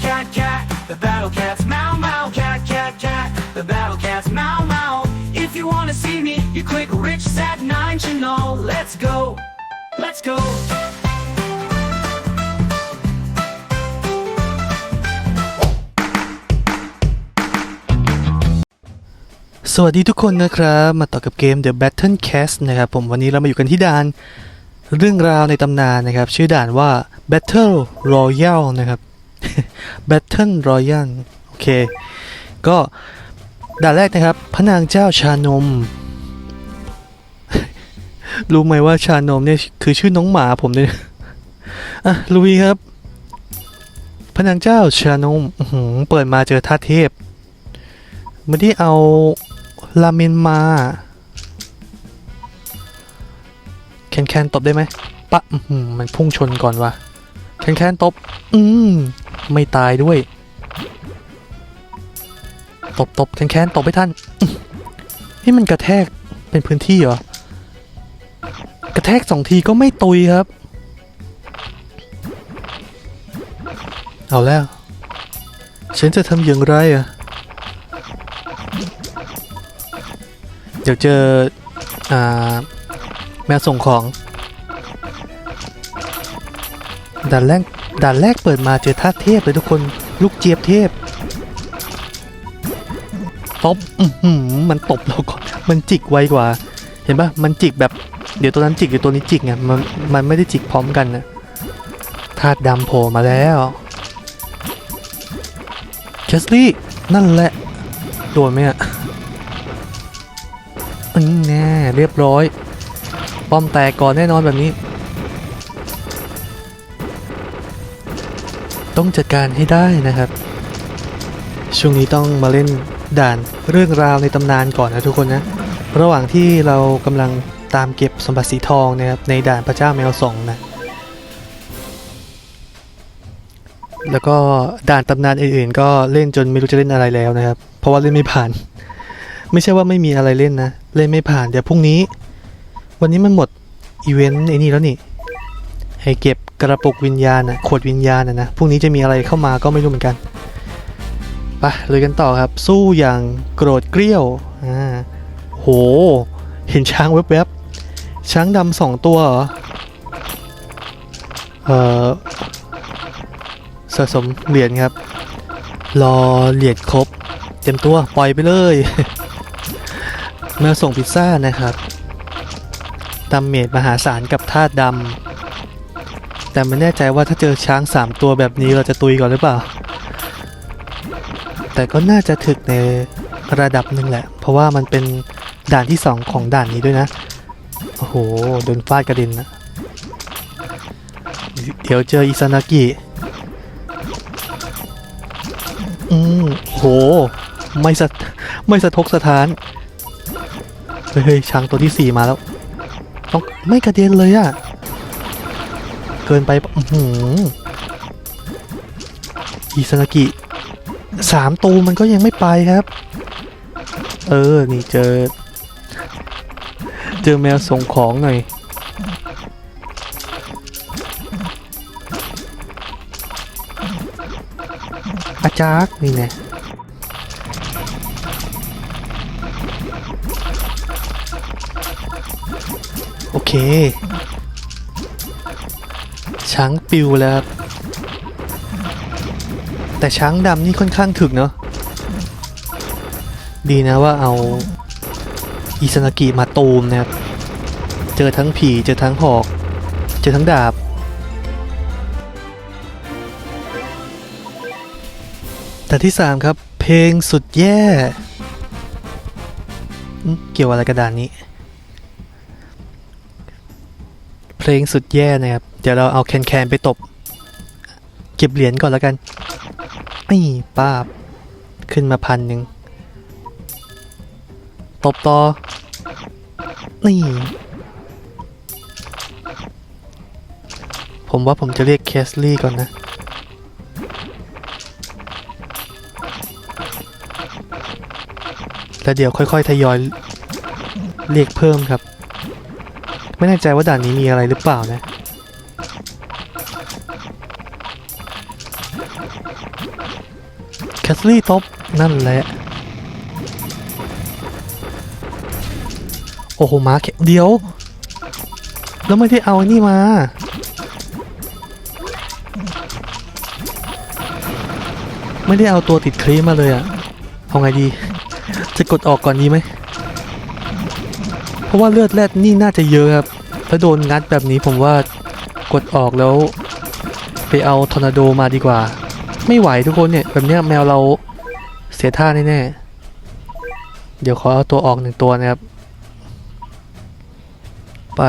cat, cat, cat. The battle cats meow, meow, cat, cat, cat. The battle cats meow, meow. If you wanna see me, you click Rich Sat 9 channel. Let's go. Let's go. สวัสดีทุกคนนะครับ มาต่อกับเกม The Battle Cast นะครับผมวันนี้เรามาอยู่กันที่ด่าน เรื่องราวในตำนานนะครับ ชื่อด่านว่า Battle Royale นะครับ Battle Royale โอเค ก็ด่านแรกนะครับ พระนางเจ้าชานม รู้ไหมว่าชานมเนี่ยคือชื่อน้องหมาผมเลยอะลุยครับ พระนางเจ้าชานมเปิดมาเจอท่าเทพไม่ได้เอาลาเมนมาแคนแคนตบได้ไหมปะมันพุ่งชนก่อนวะแคนแคนตบ อืม ไม่ตายด้วย ตบตบแคนแคนตบไปท่านนี่มันกระแทกเป็นพื้นที่เหรอ กระแทกสองทีก็ไม่ตุยครับ เอาแล้ว ฉันจะทำอย่างไรอะเดี๋ยวเจอ อ่า แมวส่งของ ด่านแรกด่านแรกเปิดมาเจอท่าตุเทพเลยทุกคนลูกเจี๊ยบเทพตบอือหือมันตบเราก่อนมันจิกไวกว่า เห็นปะมันจิกแบบเดี๋ยวตัวนั้นจิกเดี๋ยวตัวนี้จิกไงมันมันไม่ได้จิกพร้อมกันนะธาตุดำโผล่มาแล้วเคสลี่นั่นแหละโดนไหมอะอืมแน่เรียบร้อย ป้อมแตกก่อนแน่นอนแบบนี้ ต้องจัดการให้ได้นะครับ ช่วงนี้ต้องมาเล่นด่านเรื่องราวในตำนานก่อนนะทุกคนนะ ระหว่างที่เรากำลังตามเก็บสมบัติสีทองนะครับในด่านพระเจ้าแมวสองนะ แล้วก็ด่านตำนานอื่นๆ ก็เล่นจนไม่รู้จะเล่นอะไรแล้วนะครับ เพราะว่าเล่นไม่ผ่าน ไม่ใช่ว่าไม่มีอะไรเล่นนะ เล่นไม่ผ่านเดี๋ยวพรุ่งนี้ วันนี้มันหมดอีเวนต์ไอ้นี่แล้วนี่ ให้เก็บ กระปุกวิญญาณนะขวดวิญญาณนะนะพรุ่งนี้จะมีอะไรเข้ามาก็ไม่รู้เหมือนกันไปเลยกันต่อครับ สู้อย่างโกรธเกรี้ยวอ่าโห เห็นช้างแวบๆช้างดำสองตัวเหรอเอ่อสะสมเหรียญครับ รอเหรียญครบ เต็มตัวปล่อยไปเลยมาส่งพิซซ่านะครับดาเมจมหาศาลกับธาตุดำ แต่ไม่แน่ใจว่าถ้าเจอช้าง3ตัวแบบนี้เราจะตุยก่อนหรือเปล่า แต่ก็น่าจะถึกในระดับหนึ่งแหละ เพราะว่ามันเป็นด่านที่2ของด่านนี้ด้วยนะ โอ้โห โดนฟาดกระเด็นนะ เดี๋ยวเจออิซานากิ อืมโห ไม่สะไม่สะทกสะท้าน เฮ้ยเฮ้ยช้างตัวที่สี่มาแล้ว ต้องไม่กระเด็นเลยอะ เกินไปอื้อหืออิซานากิสามตูมันก็ยังไม่ไปครับ เออ นี่เจอ เจอแมวส่งของหน่อย อาจารย์นี่ไงโอเค ช้างปิวแล้วครับแต่ช้างดำนี่ค่อนข้างถึกเนาะดีนะว่าเอาอิซานากิมาตูมนะครับ เจอทั้งผีเจอทั้งหอก เจอทั้งดาบ แต่ที่ 3 ครับ เพลงสุดแย่ เกี่ยวอะไรกระดานนี้ เพลงสุดแย่นะครับ เดี๋ยวเราเอาแคนแคนไปตบ เก็บเหรียญก่อนแล้วกัน นี่ป้าบ ขึ้นมาพันหนึ่ง ตบต่อ นี่ ผมว่าผมจะเรียกแคสลี่ก่อนนะแล้วเดี๋ยวค่อยๆ ทยอยเรียกเพิ่มครับ ไม่แน่ใจว่าด่านนี้มีอะไรหรือเปล่านะ แคสลี่ตบนั่นแหละ โอ้โหมาแค่เดียว แล้วไม่ได้เอาอ้นี่มา ไม่ได้เอาตัวติดครีมมาเลยอะเอาไงดี จะกดออกก่อนดีไหม เพราะว่าเลือดแรดนี่น่าจะเยอะครับ ถ้าโดนงัดแบบนี้ผมว่ากดออกแล้ว ไปเอาทอร์นาโดมาดีกว่า ไม่ไหวทุกคนเนี่ย แบบเนี้ยแมวเราเสียท่าแน่ๆเดี๋ยวขอเอาตัวออกหนึ่งตัวนะครับ ไป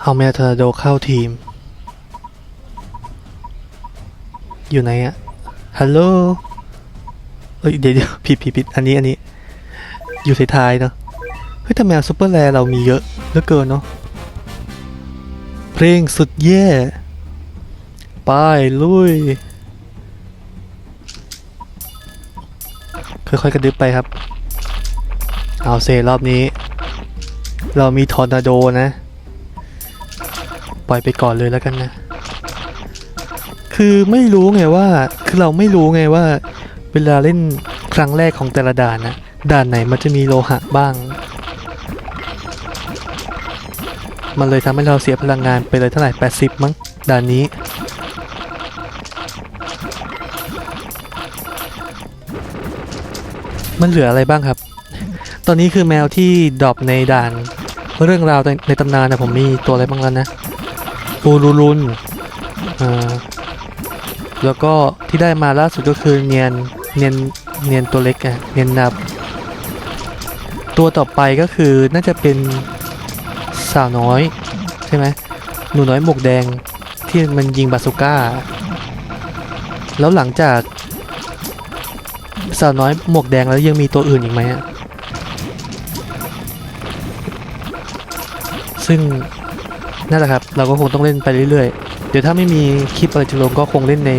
เอาแมวทอร์นาโดเข้าทีม อยู่ไหนอะฮัลโหลเอ้ยเดี๋ยวเดี๋ยวผิดผิดผิดอันนี้อันนี้อยู่ท้ายๆเนาะ เฮ้ยแต่แมวซูเปอร์แรร์เรามีเยอะเหลือเกินเนาะเพลงสุดแย่ไปลุยค่อยๆกระดึบไปครับ เอาเซรอบนี้ เรามีทอร์นาโดนะ ปล่อยไปก่อนเลยแล้วกันนะ คือไม่รู้ไงว่า คือเราไม่รู้ไงว่า เวลาเล่นครั้งแรกของแต่ละด่านนะ ด่านไหนมันจะมีโลหะบ้าง มันเลยทำให้เราเสียพลังงานไปเลยเท่าไหร่ 80 มั้งด่านนี้ มันเหลืออะไรบ้างครับ ตอนนี้คือแมวที่ดรอปในด่าน เรื่องราวในในตำนานนะผมมีตัวอะไรบ้างแล้วนะอูรูรุนอ่าแล้วก็ที่ได้มาล่าสุดก็คือเนียนเนียนเนียนตัวเล็กอะเนียนนับ ตัวต่อไปก็คือน่าจะเป็น สาวน้อย ใช่ไหมหนูน้อยหมวกแดงที่มันยิงบาซูก้า แล้วหลังจากสาวน้อยหมวกแดงแล้วยังมีตัวอื่นอีกไหมอะซึ่งนั่นแหละครับ เราก็คงต้องเล่นไปเรื่อยๆ เดี๋ยวถ้าไม่มีคลิปอะไรจะลงก็คงเล่นใน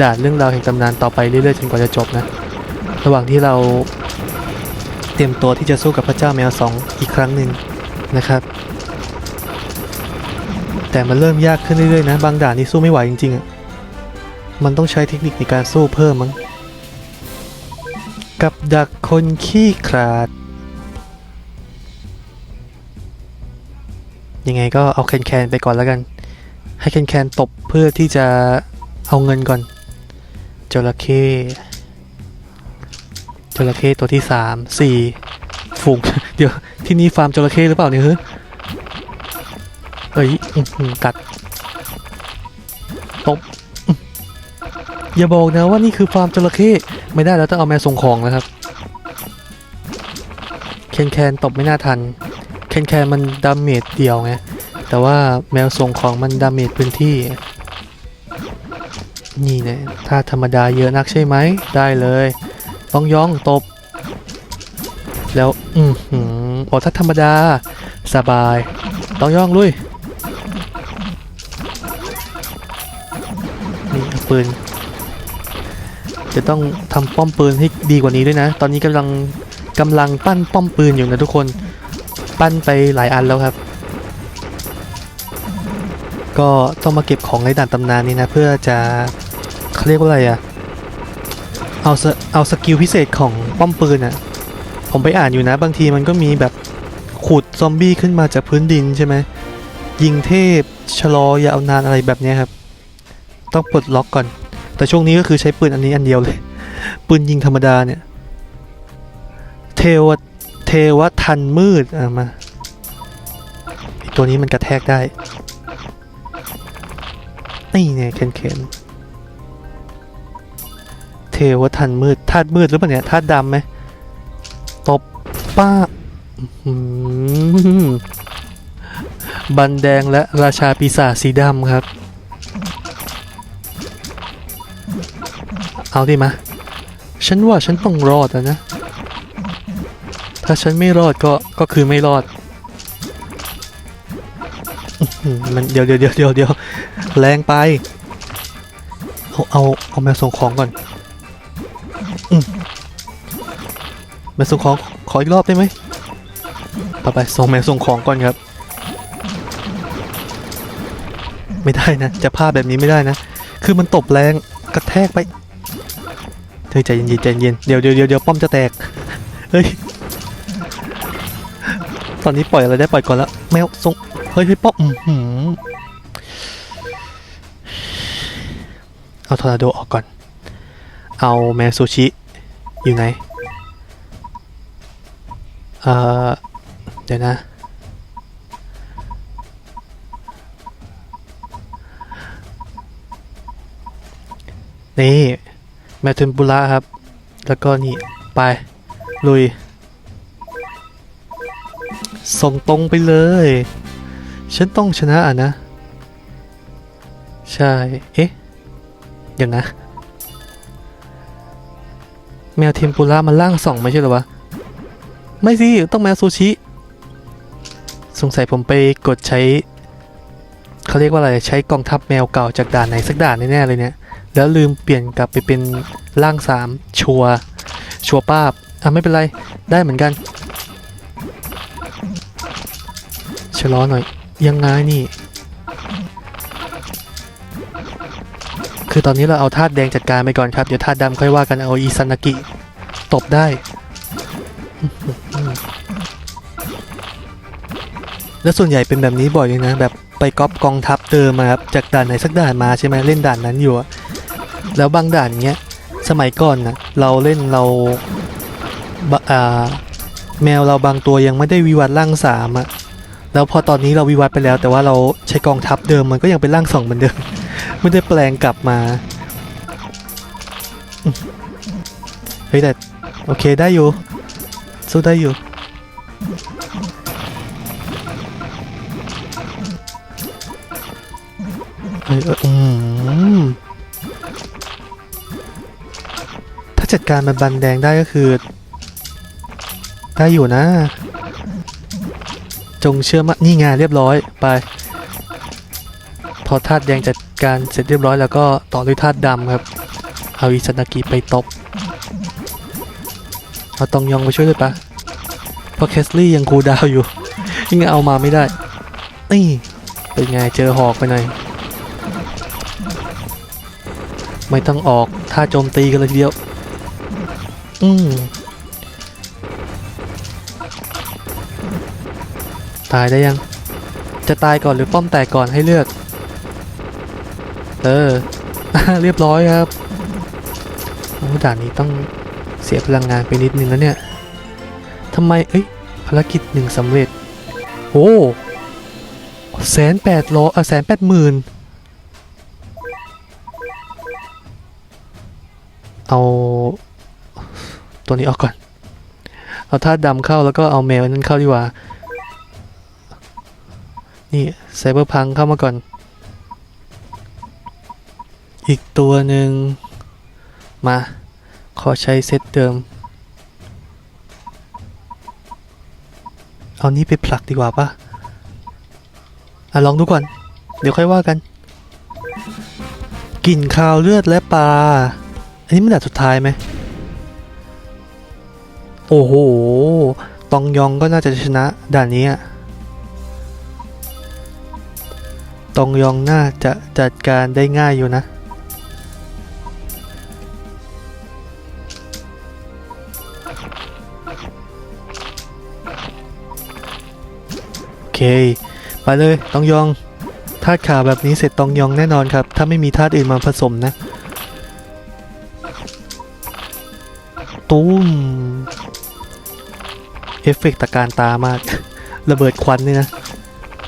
ด่านเรื่องราวแห่งตำนานต่อไปเรื่อยๆจนกว่าจะจบนะ ระหว่างที่เราเตรียมตัวที่จะสู้กับพระเจ้าแมวสองอีกครั้งหนึ่งนะครับ แต่มันเริ่มยากขึ้นเรื่อยๆนะ บางด่านนี่สู้ไม่ไหวจริงๆอะมันต้องใช้เทคนิคในการสู้เพิ่มมั้ง กับดักคนขี้ขลาด ยังไงก็เอาแคนแคนๆไปก่อนแล้วกัน ให้แคนแคนๆตบเพื่อที่จะเอาเงินก่อน จระเข้จระเข้ตัวที่สามสี่ฝูง เดี๋ยวที่นี่ฟาร์มจระเข้หรือเปล่าเนี่ยเฮ้ย เอ้ยอื้อหือกัดตบอย่าบอกนะว่านี่คือฟาร์มจระเข้ไม่ได้แล้วต้องเอาแมวส่งของนะครับ แคนแคนตบไม่น่าทัน แคนแคนมันดาเมจเดียวไง แต่ว่าแมวส่งของมันดาเมจพื้นที่ นี่เนี่ยถ้าธรรมดาเยอะนักใช่ไหม ได้เลยต้องย่องตบ แล้ว อือหือโอ้ถ้าธรรมดา สบาย ต้องย่องลุย ปืน จะต้องทำป้อมปืนให้ดีกว่านี้ด้วยนะ ตอนนี้กำลังกำลังปั้นป้อมปืนอยู่นะทุกคน ปั้นไปหลายอันแล้วครับ ก็ต้องมาเก็บของในด่านตำนานนี้นะ เพื่อจะเขาเรียกว่าอะไรอะเอาเอาสกิลพิเศษของป้อมปืนอะผมไปอ่านอยู่นะ บางทีมันก็มีแบบขุดซอมบี้ขึ้นมาจากพื้นดินใช่ไหมยิงเทพชะลอยาวนานอะไรแบบนี้ครับ ต้องปลดล็อกก่อน แต่ช่วงนี้ก็คือใช้ปืนอันนี้อันเดียวเลย ปืนยิงธรรมดาเนี่ย เทวเทวทันมืดอะมาตัวนี้มันกระแทกได้ นี่เนี่ยเข็นเข็นเทวทันมืดธาตุมืดหรือเปล่าเนี่ยธาตุดำไหมตบป้าบันแดงและราชาปีศาจสีดำครับ เอาดิมา ฉันว่าฉันต้องรอดนะ ถ้าฉันไม่รอดก็ก็คือไม่รอด มันเดี๋ยวเดี๋ยวเดี๋ยวเดี๋ยวเดี๋ยวแรงไปเอาเอาเอาแมวส่งของก่อนอมแมวส่งของขออีกรอบได้ไหมไปไปส่งแมวส่งของก่อนครับ ไม่ได้นะ จะพลาดแบบนี้ไม่ได้นะ คือมันตบแรงกระแทกไป เฮ้ยใจเย็นใจเย็นเดี๋ยวเดี๋ยวเดี๋ยวป้อมจะแตก เฮ้ย ตอนนี้ปล่อยอะไรได้ปล่อยก่อนแล้วแมวส่งเฮ้ยเฮ้ยป้อมอื้อหือเอาทอร์นาโดออกก่อน เอาแมซูชิอยู่ไหน เอ่อ เดี๋ยวนะนี่ แมวเทมปุระครับ แล้วก็นี่ ไป ลุย ส่งตรงไปเลย ฉันต้องชนะอะนะ ใช่ เอ๊ะเดี๋ยวนะ แมวเทมปุระมันล่างสองไม่ใช่หรอวะ ไม่สิ ต้องแมวซูชิ สงสัยผมไปกดใช้ เขาเรียกว่าอะไร ใช้กองทัพแมวเก่าจากด่านไหนสักด่านแน่ๆเลยเนี่ย แล้วลืมเปลี่ยนกลับไปเป็นร่างสามชัวร์ชัวร์ป้าบอะไม่เป็นไรได้เหมือนกันชะลอหน่อยยังไงนี่ คือตอนนี้เราเอาธาตุแดงจัดการไปก่อนครับ เดี๋ยวธาตุดำค่อยว่ากันเอาอีซันากิตบได้ แล้วส่วนใหญ่เป็นแบบนี้บ่อยเลยนะ แบบไปก๊อปกองทัพเดิมมาครับ จากด่านไหนสักด่านมาใช่ไหมเล่นด่านนั้นอยู่ แล้วบางด่านเงี้ยสมัยก่อนนะเราเล่นเราบอ่าแมวเราบางตัวยังไม่ได้วิวัฒน์ร่างสามอะแล้วพอตอนนี้เราวิวัฒน์ไปแล้ว แต่ว่าเราใช้กองทัพเดิมมันก็ยังเป็นร่างสองเหมือนเดิม ไม่ได้แปลงกลับมาเฮ้ยแต่โอเคได้อยู่สู้ได้อยู่เอ้ยเอ้ยอืม จัดการมันบันแดงได้ก็คือ ได้อยู่นะ จงเชื่อมั่นนี่ไงเรียบร้อยไป พอธาตุแดงจัดการเสร็จเรียบร้อยแล้วก็ต่อด้วยธาตุดำครับเอาอิซานากิไปตบเอาตองยองไปช่วยด้วยปะเพราะแคสลี่ยังคูดาวอยู่ยังไงเอามาไม่ได้นี่เป็นไงเจอหอกไปหน่อยไม่ต้องออกท่าโจมตีกันเลยทีเดียว อืมตายได้ยัง จะตายก่อนหรือป้อมแตกก่อนให้เลือก เออ เรียบร้อยครับโอ้ด่านนี้ต้องเสียพลังงานไปนิดนึงแล้วเนี่ยทำไม เอ้ย ภารกิจหนึ่งสำเร็จ โอ้แสนแปดร้อยอะแสนแปดหมื่นเอา ตัวนี้ออกก่อน เอาธาตุดำเข้าแล้วก็เอาแมวนั้นเข้าดีกว่า นี่ไซเบอร์พังเข้ามาก่อน อีกตัวหนึ่งมา ขอใช้เซตเดิม เอานี้ไปผลักดีกว่าปะอะลองดูก่อน เดี๋ยวค่อยว่ากันกลิ่นคาวเลือดและปลา อันนี้มันด่านสุดท้ายไหม โอ้โห ตองยองก็น่าจะชนะด่านนี้ ตองยองน่าจะจัดการได้ง่ายอยู่นะ โอเค ไปเลยตองยองธาตุขาวแบบนี้เสร็จตองยองแน่นอนครับ ถ้าไม่มีธาตุอื่นมาผสมนะ ตุ้ม เอฟเฟกต์ตะการตามาก ระเบิดควันนี่นะ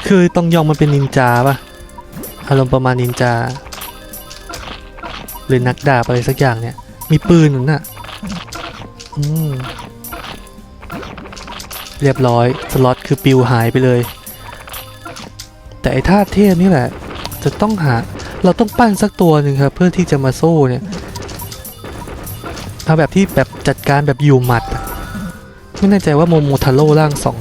คือตองยองมันเป็นนินจาปะอารมณ์ประมาณนินจา หรือนักดาบอะไรสักอย่างเนี่ย มีปืนนั่นน่ะอืมเรียบร้อย สล็อตคือปิวหายไปเลย แต่ไอ้ธาตุเทพนี่แหละ จะต้องหา เราต้องปั้นสักตัวหนึ่งครับ เพื่อที่จะมาโซ่เนี่ยเอาแบบที่แบบจัดการแบบอยู่หมัด ไม่แน่ใจว่าโมโมทาโร่ร่างสอง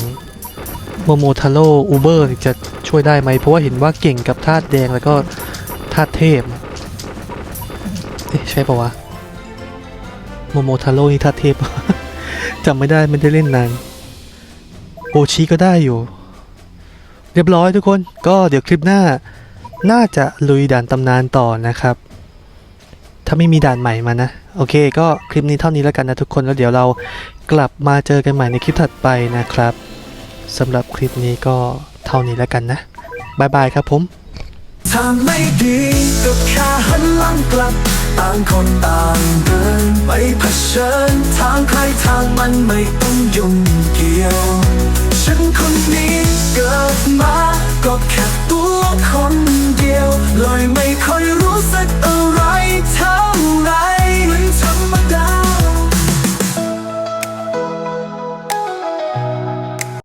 โมโมทาโร่อูเบอร์จะช่วยได้ไหมเพราะว่าเห็นว่าเก่งกับธาตุแดงแล้วก็ธาตุเทพเอ๊ะใช่ปะวะโมโมทาโร่นี่ธาตุเทพ จำไม่ได้ไม่ได้เล่นนานโอชิก็ได้อยู่ เรียบร้อยทุกคนก็เดี๋ยวคลิปหน้า น่าจะลุยด่านตำนานต่อนะครับ ถ้าไม่มีด่านใหม่มานะ โอเค ก็คลิปนี้เท่านี้แล้วกันนะทุกคนแล้วเดี๋ยวเรากลับมาเจอกันใหม่ในคลิปถัดไปนะครับสำหรับคลิปนี้ก็เท่านี้แล้วกันนะบายบายครับผมทางไม่ดีก็แค่หันหลังกลับต่างคนต่างเดินไปเผชิญทางใครทางมันไม่ต้องยุ่งเกี่ยว ฉันคนนี้เกิดมาก็แค่ตัวคนเดียวเลยไม่ค่อยรู้สึกอะไรเท่าไร some of my God.